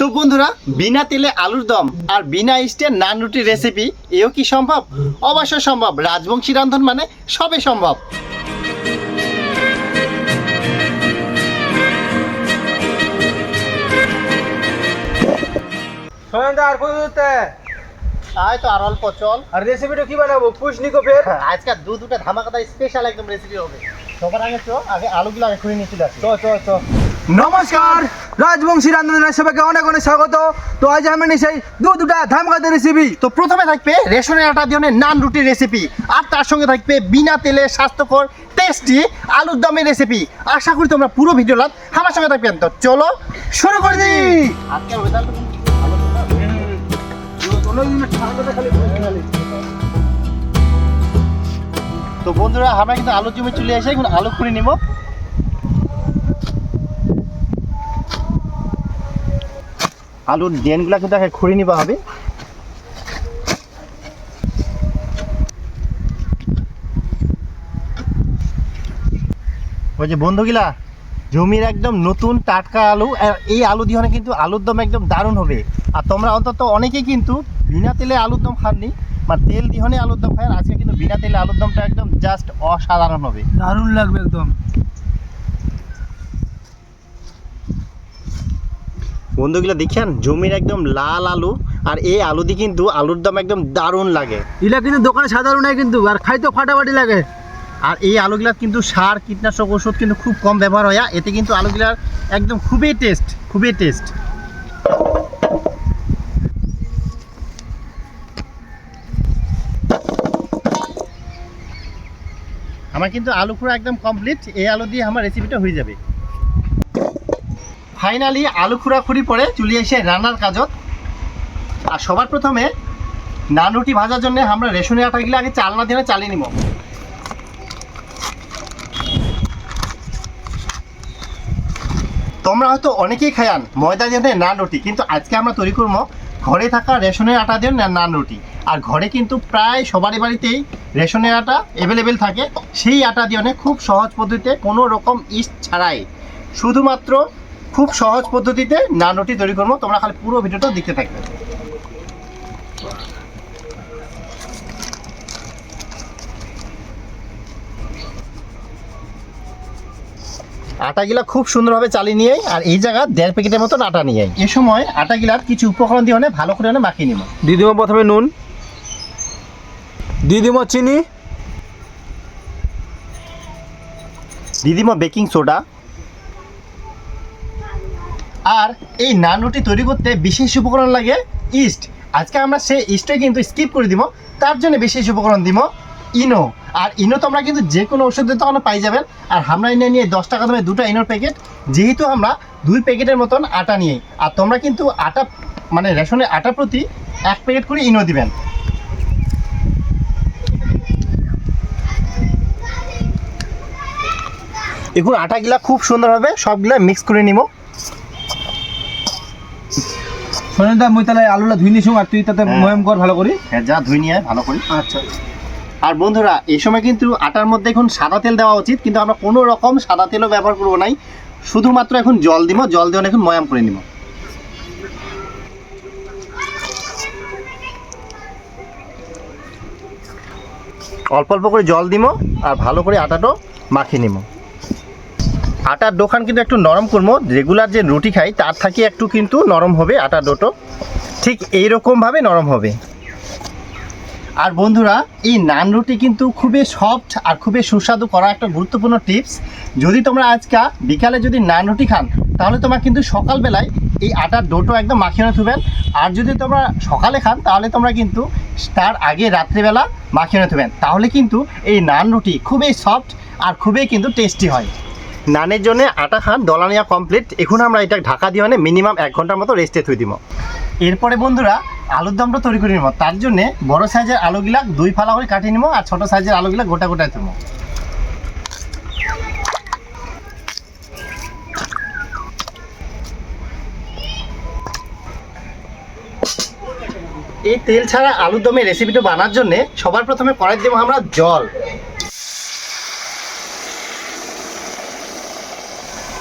তো বন্ধুরা বিনা তেলে আলুর দম আর বিনা ইস্টে নান রুটির রেসিপি এও কি সম্ভব? অবশ্যই সম্ভব। রাজবংশী রান্ধন মানে সবে সম্ভব। আর আয় তো আর অল্প চল। আর রেসিপিটা কি বানাবো? পুষনি কো ফের আজকে দু দুটা ধামাকাদার স্পেশাল একদম রেসিপি হবে। সবার আগে তো আগে আলুগুলো আগে খুঁড়ে নিয়ে চলে আসি। চ চ চ। নমস্কার, রাজবংশী রান্ধনের সবাইকে অনেক অনেক স্বাগত। তো আজ আমি সেই দু দুটা ধামকাতে রেসিপি তো প্রথমে থাকবে রেশনের আটা দিয়ে নান রুটির রেসিপি আর তার সঙ্গে থাকবে বিনা তেলে স্বাস্থ্যকর টেস্টি আলুর দমের রেসিপি আশা করি তোমরা পুরো ভিডিও লাভ আমার সঙ্গে থাকবেন তো চলো শুরু করে দিই। তো বন্ধুরা, আমরা কিন্তু আলুর জমি চলে এসে এখন আলু খুঁড়ে নিব। আলুর ডেনগুলা কিন্তু আগে খুঁড়ে নিবা হবে। ওই যে বন্ধুগুলা, জমির একদম নতুন টাটকা আলু এই আলু দিয়ে কিন্তু আলুর দম একদম দারুণ হবে। আর তোমরা অন্তত অনেকেই কিন্তু বিনা তেলে আলুর দম খাননি মানে তেল দিহনে আলুর দম খায় আজকে কিন্তু বিনা তেলে আলুর দমটা একদম জাস্ট অসাধারণ হবে। দারুণ লাগবে একদম। বন্ধুগুলো দেখেন জমির একদম লাল আলু আর এই আলু দিয়ে কিন্তু আলুর দম একদম দারুণ লাগে। এগুলা কিন্তু দোকানে সাধারণ নাই কিন্তু আর খাইতে ফাটাফাটি লাগে। আর এই আলুগুলা কিন্তু সার কীটনাশক ওষুধ কিন্তু খুব কম ব্যবহার হয় এতে কিন্তু আলুগুলার একদম খুবই টেস্ট খুবই টেস্ট আমার কিন্তু আলু পুরো একদম কমপ্লিট এই আলু দিয়ে আমার রেসিপিটা হয়ে যাবে। ফাইনালি আলু খুঁড়াখুড়ি পরে চলে এসে রান্নার কাজত। আর সবার প্রথমে নান রুটি ভাজার জন্য আমরা রেশনের আটাগুলো আগে চালনা দিয়ে চালিয়ে নিব। তোমরা হয়তো অনেকেই খায়ান ময়দা দিয়ে নান রুটি কিন্তু আজকে আমরা তৈরি করব ঘরে থাকা রেশনের আটা দিয়ে নান রুটি আর ঘরে কিন্তু প্রায় সবারই বাড়িতেই রেশনের আটা অ্যাভেলেবেল থাকে। সেই আটা দিয়ে খুব সহজ পদ্ধতিতে কোনো রকম ইস্ট ছাড়াই। শুধুমাত্র খুব সহজ পদ্ধতিতে নান রুটি তৈরি করব। তোমরা খালি পুরো ভিডিওটা দেখতে থাকবে। আটাগুলা খুব সুন্দরভাবে চালিয়ে নিয়ে আর এই জায়গা দেড় প্যাকেটের মতন আটা নিয়ে। এ সময় আটাগুলার কিছু উপকরণ দিয়ে অনেক ভালো করে অনেক মাখিয়ে নিব। দিয়ে দিব প্রথমে নুন। দিয়ে দিব চিনি। দিয়ে দিব বেকিং সোডা। আর এই নান রুটি তৈরি করতে বিশেষ উপকরণ লাগে ইস্ট। আজকে আমরা সেই ইস্টে কিন্তু স্কিপ করে দিব। তার জন্য বিশেষ উপকরণ দিব ইনো। আর ইনো তোমরা কিন্তু যে কোনো ওষুধের দোকানে পাই যাবেন। আর আমরা এনে নিয়ে দশ টাকা দামে দুটো ইনোর প্যাকেট যেহেতু আমরা দুই প্যাকেটের মতন আটা নিয়ে। আর তোমরা কিন্তু আটা মানে রেশনের আটা প্রতি এক প্যাকেট করে ইনো দিবেন। এখন আটাগুলা খুব সুন্দরভাবে সবগুলা মিক্স করে নিব। সোহেন্দা মুই তাহলে আলুটা ধুই নিছুম আর তুই তাতে হ্যাঁ। ময়ম কর ভালো করি। হ্যাঁ যা ধুই নিয়ে ভালো করে। আচ্ছা। আর বন্ধুরা এই সময় কিন্তু আটার মধ্যে এখন সাদা তেল দেওয়া উচিত কিন্তু আমরা কোনো রকম সাদা তেলও ব্যবহার করব নাই। শুধুমাত্র এখন জল দিব জল দিয়ে এখন ময়াম করে নিব। অল্প অল্প করে জল দিব আর ভালো করে আটাটাও মাখিয়ে নিব। আটার দোকান কিন্তু একটু নরম করব রেগুলার যে রুটি খাই, তার থেকে একটু কিন্তু নরম হবে, আটার ডোটো ঠিক এইরকমভাবে নরম হবে। আর বন্ধুরা, এই নান রুটি কিন্তু খুবই সফট আর খুবই সুস্বাদু করা একটা গুরুত্বপূর্ণ টিপস যদি তোমরা আজকে বিকালে যদি নান রুটি খান, তাহলে তোমার কিন্তু সকালবেলায় এই আটার ডোটো একদম মাখিয়ে থুবেন আর যদি তোমরা সকালে খান, তাহলে তোমরা কিন্তু তার আগে রাত্রিবেলা মাখিয়ে থুবেন তাহলে কিন্তু এই নান রুটি খুবই সফট আর খুবই কিন্তু টেস্টি হয়। নানের জন্য আটা খান দলা নেওয়া কমপ্লিট এখন আমরা এটা ঢাকা দিয়ে মানে মিনিমাম এক ঘণ্টার মতো রেস্টে থুই দিব এরপরে বন্ধুরা, আলুর দমটা তৈরি করে নেব তার জন্য বড় সাইজের আলুগুলা দুই ফালা করে কাটিয়ে নেব আর ছোট সাইজের আলুগুলা গোটা গোটায় তুলব এই তেল ছাড়া আলুর দমের রেসিপিটা বানার জন্য সবার প্রথমে কড়াই দেবো আমরা জল।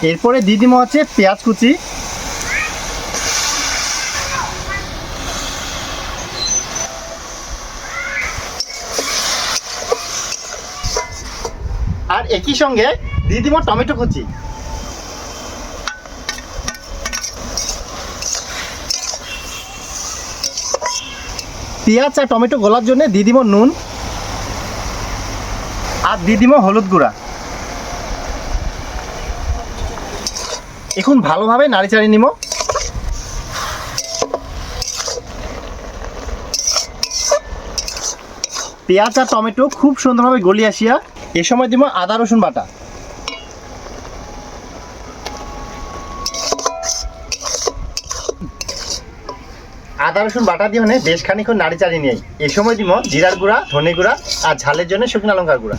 এরপরে দিয়ে দিব হচ্ছে পেঁয়াজ কুচি। আর একই সঙ্গে দিয়ে দিব টমেটো কুচি। পেঁয়াজ আর টমেটো গলার জন্য দিদিমো নুন। আর দিদিমো হলুদ গুঁড়া। এখন ভালোভাবে নাড়ি চাড়ি নিব। পেঁয়াজ আর টমেটো খুব সুন্দরভাবে গলি আসিয়া এ সময় দিব আদা, রসুন বাটা। আদা, রসুন বাটা দিয়ে মানে বেশ খানিক্ষণ নাড়ি চাড়ি নিয়ে এই সময় দিব জিরার গুঁড়া, ধনে গুঁড়া আর ঝালের জন্য শুকনো লঙ্কার গুঁড়া।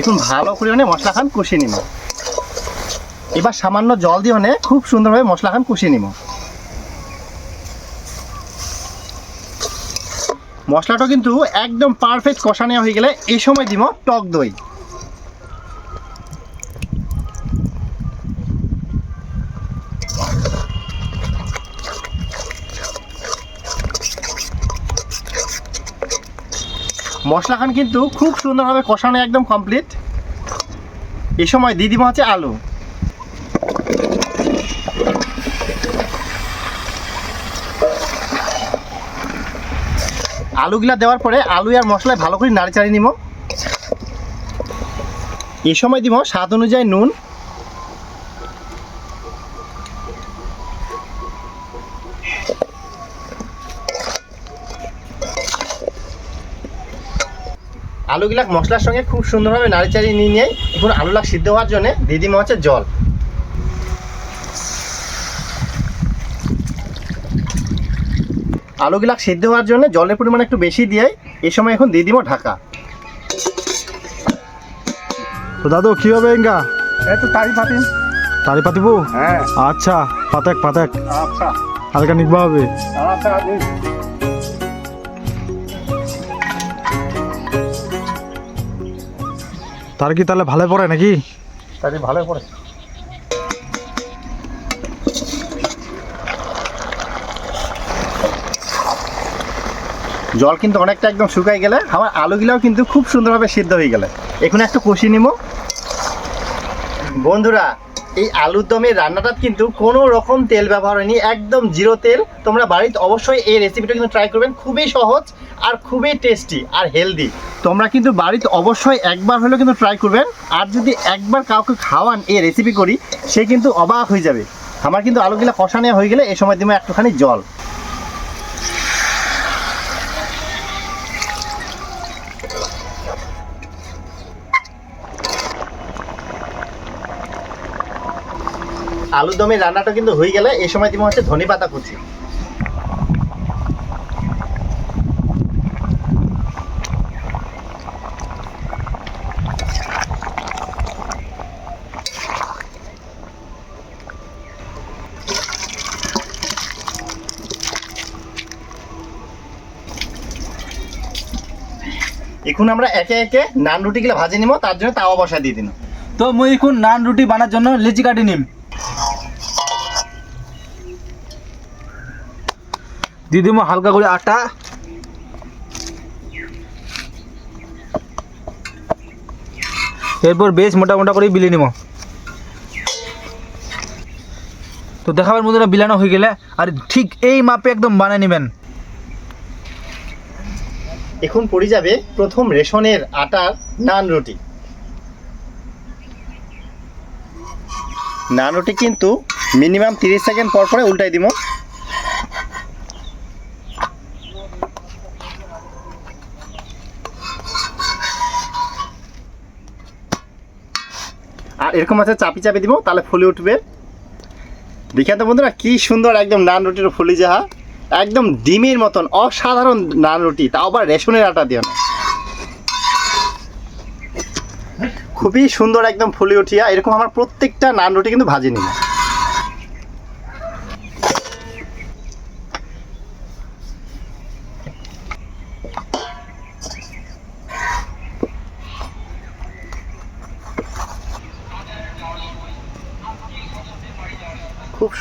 এখন ভালো করে মানে মশলা খান, কষিয়ে নিব। এবার সামান্য জল দিয়ে মানে খুব সুন্দরভাবে মশলা খান, কষিয়ে নিব। মশলাটা কিন্তু একদম পারফেক্ট কষা নেওয়া হয়ে গেলে এই সময় দিব টক দই। মশলা খান কিন্তু খুব সুন্দরভাবে কষানো একদম কমপ্লিট এ সময় দিয়ে দিব হচ্ছে আলু। আলুগুলা দেওয়ার পরে আলু আর মশলায় ভালো করে নাড়ি চাড়ি নিব। এ সময় দিব স্বাদ অনুযায়ী নুন। আলুগুলাক মশলার সঙ্গে খুব সুন্দরভাবে নাড়ি চাড়িয়ে নিয়ে নিয়ে এখন আলুলাক সিদ্ধ হওয়ার জন্য দিয়ে দিব হচ্ছে জল। আলুগুলাক সিদ্ধ হওয়ার জন্য জলের পরিমাণ একটু বেশি দিয়ে এই সময় এখন দিয়ে দিব ঢাকা। তো দাদু কি হবে এঙ্গা? এই তো তারি পাতিন তারি পাতিব? হ্যাঁ। আচ্ছা পাতেক পাতেক। আচ্ছা। হালকা নিকবা হবে। আচ্ছা তার কি তাহলে ভালো পড়ে নাকি? তাহলে ভালো পড়ে। জল কিন্তু অনেকটা একদম শুকাই গেলে, আমার আলুগুলাও কিন্তু খুব সুন্দরভাবে সিদ্ধ হয়ে গেলে। এখন একটু কষি নিব। বন্ধুরা এই আলুর দমের রান্নাটা কিন্তু কোনো রকম তেল ব্যবহার হয়নি, একদম জিরো তেল। তোমরা বাড়িতে অবশ্যই এই রেসিপিটা কিন্তু ট্রাই করবেন, খুবই সহজ আর খুবই টেস্টি আর হেলদি তোমরা কিন্তু বাড়িতে অবশ্যই একবার হলেও কিন্তু ট্রাই করবেন, আর যদি একবার কাউকে খাওয়ান এই রেসিপি করি, সে কিন্তু অবাক হয়ে যাবে। আমার কিন্তু আলুগুলো কষা নেওয়া হয়ে গেলে এই সময় দিব একটুখানি জল। আলু দমের রান্নাটা কিন্তু হয়ে গেলে এই সময় দিব হচ্ছে ধনে পাতা কুচি। এখন আমরা একে একে নান রুটিগুলো ভাজে নিব, তার জন্য তাওয়া বসা দিয়ে দিন তো মুই এখন নান রুটি বানার জন্য লিচি কাটি নিম। দিয়ে দিব হালকা করে আটা। এরপর বেশ মোটা মোটা করে বিলে নিব। তো দেখাবার মধ্যে বিলানো হয়ে গেলে আর ঠিক এই মাপে একদম বানিয়ে নেবেন। এখন পড়ে যাবে প্রথম রেশনের আটার নান রুটি। নান রুটি কিন্তু মিনিমাম তিরিশ সেকেন্ড পর পরে উল্টাই দিব। আর এরকম আছে, চাপি চাপি দিব, তাহলে ফুলে উঠবে। দেখে তো বন্ধুরা, কি সুন্দর একদম নান রুটির ফুলি যাহা। একদম ডিমের মতন, অসাধারণ নান রুটি। তাও আবার রেশনের আটা দিও না। খুবই সুন্দর একদম ফুলে উঠিয়া। এরকম আমার প্রত্যেকটা নান রুটি কিন্তু ভাজি নিব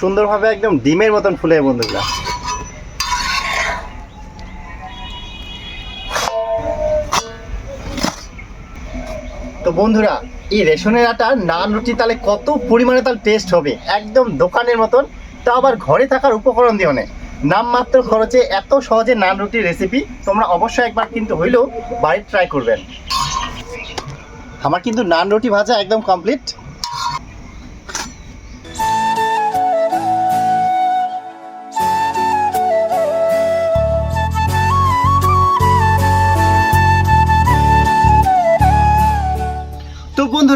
সুন্দরভাবে একদম ডিমের মতন ফুলে বন্ধুরা। তো বন্ধুরা, এই রেশনের আটা নান রুটি তাহলে কত পরিমাণে তাহলে টেস্ট হবে? একদম দোকানের মতন, তা আবার ঘরে থাকার উপকরণ দিয়ে অনেক নামমাত্র খরচে এত সহজে নান রুটির রেসিপি তোমরা অবশ্যই একবার কিন্তু হইলেও বাড়ির ট্রাই করবেন। আমার কিন্তু নান রুটি ভাজা একদম কমপ্লিট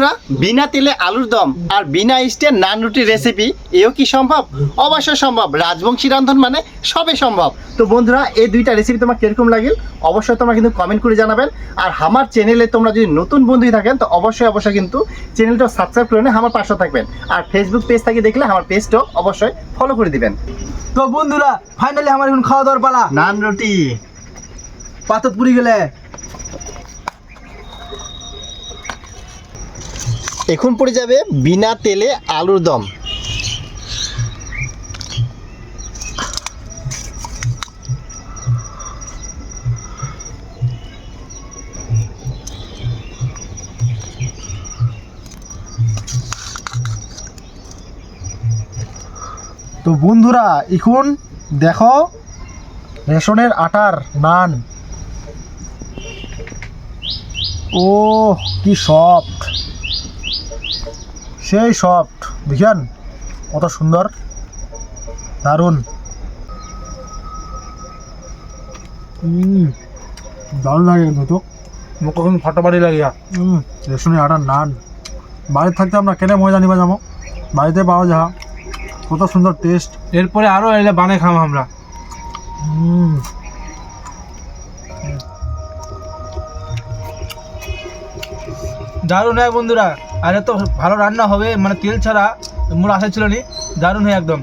বন্ধুরা বিনা তেলে আলুর দম আর বিনা ইস্টের নান রুটির রেসিপি এও কি সম্ভব? অবশ্যই সম্ভব। রাজবংশী রান্ধন মানে সবে সম্ভব। তো বন্ধুরা এই দুইটা রেসিপি তোমার কীরকম লাগিল? অবশ্যই তোমরা কিন্তু কমেন্ট করে জানাবেন। আর আমার চ্যানেলে তোমরা যদি নতুন বন্ধুই থাকেন তো অবশ্যই অবশ্যই কিন্তু চ্যানেলটা সাবস্ক্রাইব করে নিয়ে আমার পাশে থাকবেন। আর ফেসবুক পেজ থেকে দেখলে আমার পেজটাও অবশ্যই ফলো করে দিবেন। তো বন্ধুরা ফাইনালি আমার এখন খাওয়া দাওয়ার পালা। নান রুটি। পাতত পুরি গেলে। এখন পড়ে যাবে বিনা তেলে আলুর দম। তো বন্ধুরা, এখন দেখো রেশনের আটার নান। ও কি সফট সেই সফট। দেখেন কত সুন্দর। দারুণ। হুম দারুণ লাগে কিন্তু তো। মুখ এখন ফাটাফাটি লাগে হুম রেশনের আটার নান। বাড়িতে থাকতে আমরা কেনে মজা নিবা যাব? বাড়িতে পাওয়া যা কত সুন্দর টেস্ট এরপরে আরও এলে বানে খাম আমরা। দারুণ হয় বন্ধুরা। আর এত ভালো রান্না হবে মানে তেল ছাড়া মোর আশা ছিল নি, দারুণ হয় একদম।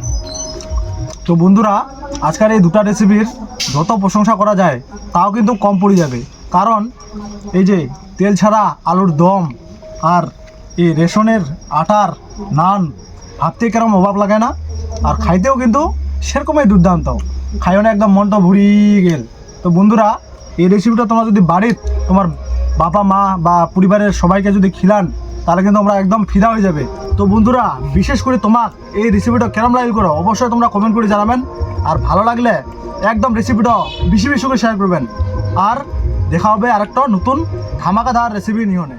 তো বন্ধুরা, আজকের এই দুটা রেসিপির যত প্রশংসা করা যায়, তাও কিন্তু কম পড়ে যাবে। কারণ এই যে তেল ছাড়া আলুর দম আর এই রেশনের আটার নান ভাবতে কেরম অভাব লাগে না? আর খাইতেও কিন্তু সেরকমই দুর্দান্ত। খাইও না, একদম মনটা ভরিয়ে গেল। তো বন্ধুরা, এই রেসিপিটা তোমরা যদি বাড়ির তোমার বাবা মা বা পরিবারের সবাইকে যদি খিলান তাহলে কিন্তু আমরা একদম ফিদা হয়ে যাবে। তো বন্ধুরা, বিশেষ করে তোমার এই রেসিপিটা কেরম লাইক করো, অবশ্যই তোমরা কমেন্ট করে জানাবেন। আর ভালো লাগলে একদম রেসিপিটা বেশি বেশি করে শেয়ার করবেন। আর দেখা হবে আরেকটা নতুন ধামাকাধার রেসিপি নিয়ে।